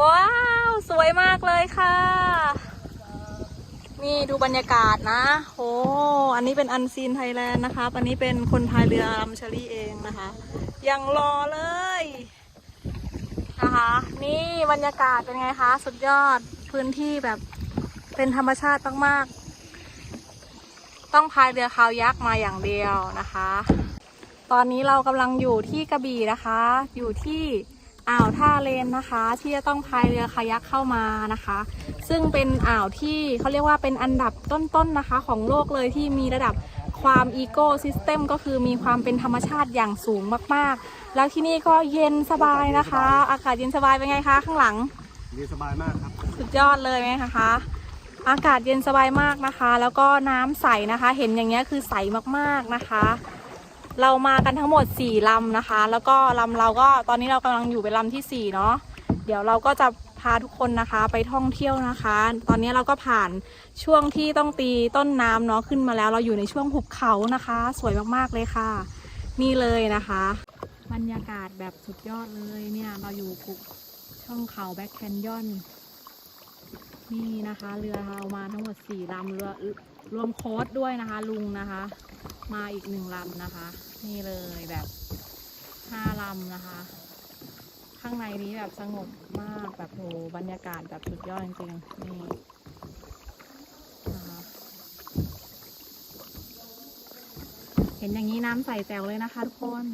ว้าว สวยมากเลยค่ะ นี่ดูบรรยากาศนะโอ้อันนี้เป็นอันซีนไทยแลนด์นะครับอันนี้เป็นคนพายเรือลำเชอรี่เองนะคะ ยังรอเลยนะคะนี่บรรยากาศเป็นไงคะสุดยอดพื้นที่แบบเป็นธรรมชาติมากๆ ต้องพายเรือคาวยักษ์มาอย่างเดียวนะคะ ตอนนี้เรากำลังอยู่ที่กระบี่นะคะ อยู่ที่ อ่าวท่าเลนนะคะ ที่จะต้องพายเรือคายักเข้ามานะคะ ซึ่งเป็นอ่าวที่เขาเรียกว่าเป็นอันดับต้นๆนะคะ ของโลกเลยที่มีระดับความอีโกซิสเต็มก็คือมีความเป็นธรรมชาติอย่างสูงมากๆ แล้วที่นี่ก็เย็นสบายนะคะ อากาศเย็นสบายเป็นไงคะข้างหลังเย็นสบายมากครับสุดยอดเลยไหมคะอากาศเย็นสบายมากนะคะ แล้วก็น้ำใสนะคะ เห็นอย่างเงี้ยคือใสมากๆนะคะ เรามากันทั้งหมด 4ลำนะคะ แล้วก็ลำเราก็ตอนนี้เรากำลังอยู่เป็นลำที่ 4 เนาะเดี๋ยวเราก็จะพาทุกคนนะคะไปท่องเที่ยวนะคะ ตอนนี้เราก็ผ่านช่วงที่ต้องตีต้นน้ำเนาะขึ้นมาแล้ว เราอยู่ในช่วงหุบเขานะคะ สวยมากๆเลยค่ะ นี่เลยนะคะ บรรยากาศแบบสุดยอดเลยเนี่ยเราอยู่กุช่องเขาแบ็คแคนยอนนี่นะคะ เรือเรามาทั้งหมดสี่ลำเรือรวมโค้ดด้วยนะคะ ลุงนะคะ มาอีกหนึ่งลำนะคะ นี่เลยแบบห้าลำนะคะ ข้างในนี้แบบสงบมากแบบโหบรรยากาศแบบสุดยอดจริงๆนี่นะคะเห็นอย่างนี้น้ำใสแจ๋วเลยนะคะทุกคน